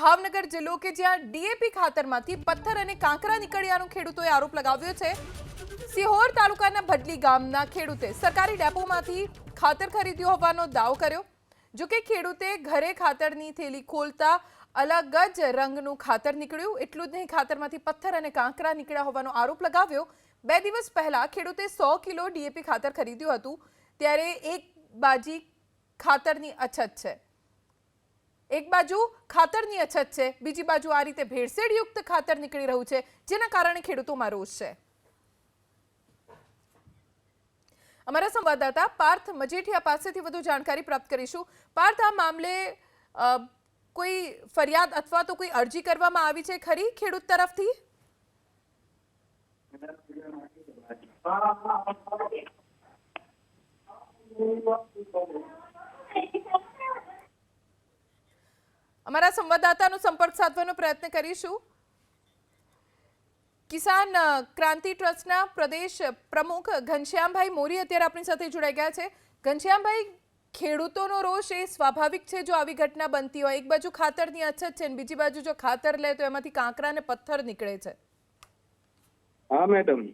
ભાવનગર જિલ્લો કે જ્યાં ડીએપી ખાતરમાંથી પથ્થર અને કાંકરા નીકળ્યાનો ખેડૂતોએ આરોપ લગાવ્યો છે. સિહોર તાલુકાના ભડલી ગામના ખેડૂતે સરકારી ડેપોમાંથી ખાતર ખરીદ્યું હોવાનો દાવો કર્યો. જો કે ખેડૂતે ઘરે ખાતરની થેલી ખોલતા અલગ જ રંગનું ખાતર નીકળ્યું. એટલું જ નહીં, ખાતરમાંથી પથ્થર અને કાંકરા નીકળ્યા હોવાનો આરોપ લગાવ્યો. બે દિવસ પહેલા ખેડૂતે સો કિલો ડીએપી ખાતર ખરીદ્યું હતું. ત્યારે એક બાજી ખાતરની અછત છે. એક બાજુ ખાતરની અછત છે બીજી બાજુ આ રીતે ભેળસેળયુક્ત ખાતર નીકળી રહ્યું છે જેના કારણે ખેડૂતોમાં રોષ છે અમારા સંવાદદાતા પાર્થ મજેઠિયા પાસેથી વધુ જાણકારી પ્રાપ્ત કરીશું પાર્થ આ મામલે અ, કોઈ ફરિયાદ અથવા તો કોઈ અરજી કરવામાં આવી છે ખરી ખેડૂત તરફથી અમારા સંવાદદાતાનો સંપર્ક સાધવાનો પ્રયત્ન કરીશું. કિસાન ક્રાંતિ ટ્રસ્ટના પ્રદેશ પ્રમુખ ઘનશ્યામભાઈ મોરી અત્યારે આપણી સાથે જોડાઈ ગયા છે. ઘનશ્યામભાઈ ખેડૂતોનો રોષ એ સ્વાભાવિક છે જો આવી ઘટના બનતી હોય. એક બાજુ ખાતરની અછત છે અને બીજી બાજુ જો ખાતર લે તો એમાંથી કાંકરા અને પથ્થર નીકળે છે. હા મેડમ.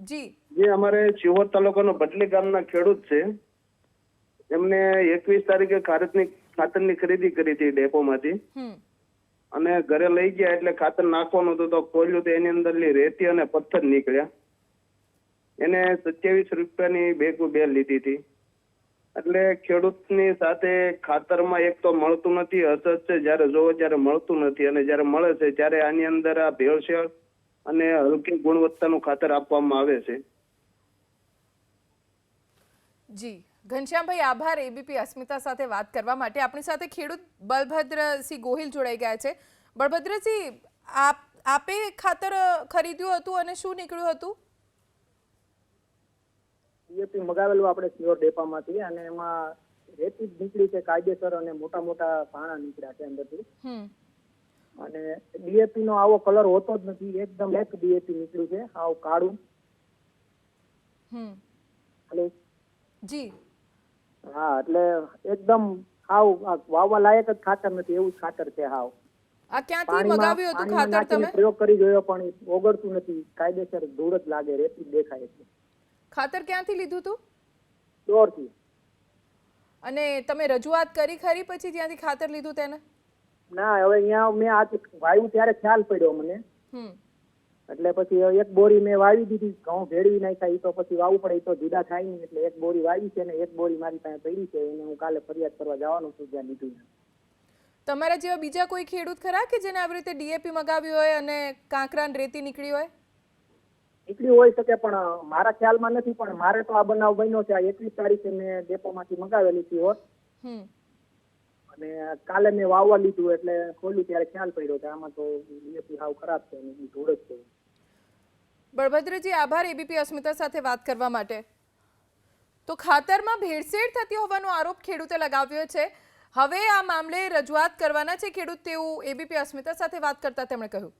જી. જે અમારે શિહોર તાલુકાનો બટલી ગામના ખેડૂત છે એમને એકવીસ તારીખે ખાતરની ખાતરની ખરીદી કરી હતી ડેપોમાંથી. અને ઘરે લઈ ગયા એટલે ખાતર નાખવાનું હતું તો ખોલ્યું તો એની અંદર રેતી અને પથ્થર નીકળ્યા. એને સત્યાવીસ રૂપિયાની બેગો બે લીધી હતી. એટલે ખેડૂતની સાથે ખાતરમાં એક તો મળતું નથી અસર છે જ્યારે જોવો ત્યારે મળતું નથી અને જ્યારે મળે છે ત્યારે આની અંદર આ ભેળસેળ અને હલકી ગુણવત્તાનું ખાતર આપવામાં આવે છે. જી. ઘનશ્યામભાઈ આભાર. એબીપી અસ્મિતા સાથે વાત કરવા માટે. આપણી સાથે ખેડૂત બલભદ્રસિંહ ગોહિલ જોડાઈ ગયા છે. બળભદ્રસિંહ આપ આપે ખાતર ખરીદ્યું હતું અને શું નીકળ્યું હતું? ડીએપી મગાવેલું આપણે સિયોર ડેપામાંથી અને એમાં રેતી જ નીકળી છે કાયદેસર અને મોટા મોટા પાણા નીકળ્યા છે અંદરથી. અને ડીએપી નો આવો કલર હોતો જ નથી. એકદમ એક ડીએપી નીકળ્યું છે. આવું કાળું. હમ. જી. હા એટલે એકદમ હાવ વાવવા લાયક જ ખાતર નથી એવું જ ખાતર છે હાવ. આ ક્યાંથી મગાવ્યું હતું ખાતર તમે? પ્રયોગ કરી જોયો પણ ઓગળતું નથી કાયદેસર ધૂળ જ લાગે રેતી દેખાય છે. ખાતર ક્યાંથી લીધું હતું દોરથી. અને તમે રજૂઆત કરી ખરી પછી ત્યાંથી ખાતર લીધું તેને? ના હવે અહીંયા મેં આ વાવ્યું ત્યારે ખ્યાલ પડ્યો મને. હમ. એટલે પછી એક બોરી મેં વાવી દીધી. ઘઉં ભેળવી નાખ્યા એ તો પછી વાવવું પડે તો જુદા થાય નહીં. એટલે એક બોરી વાવી છે ને એક બોરી મારી પાસે પડી છે એને હું કાલે ફરિયાદ કરવા જવાનું છું જ્યાં લીધું તમારા જેવા બીજા કોઈ ખેડૂત ખરા કે જેને આવી રીતે ડીએપી મગાવ્યું હોય અને કાંકરા રેતી નીકળી હોય? નીકળી હોઈ શકે પણ મારા ખ્યાલમાં નથી પણ મારે તો આ બનાવ બન્યો છે. આ એકવીસ તારીખે મેં ડેપોમાંથી મગાવેલી હતી. હોત અને કાલે મેં વાવવા લીધું એટલે ખોલ્યું ત્યારે ખ્યાલ પડ્યો કે આમાં તો ડીએપી હાવ ખરાબ છે ધૂળ જ છે. બળભદ્રજી, આભાર એબીપી અસ્મિતા સાથે વાત કરવા માટે. તો ખાતરમાં ભેળસેળ થતી હોવાનો આરોપ ખેડૂતે લગાવ્યો છે. હવે આ મામલે રજૂઆત કરવાના છે ખેડૂત તેવું એબીપી અસ્મિતા સાથે વાત કરતા તેમણે કહ્યું.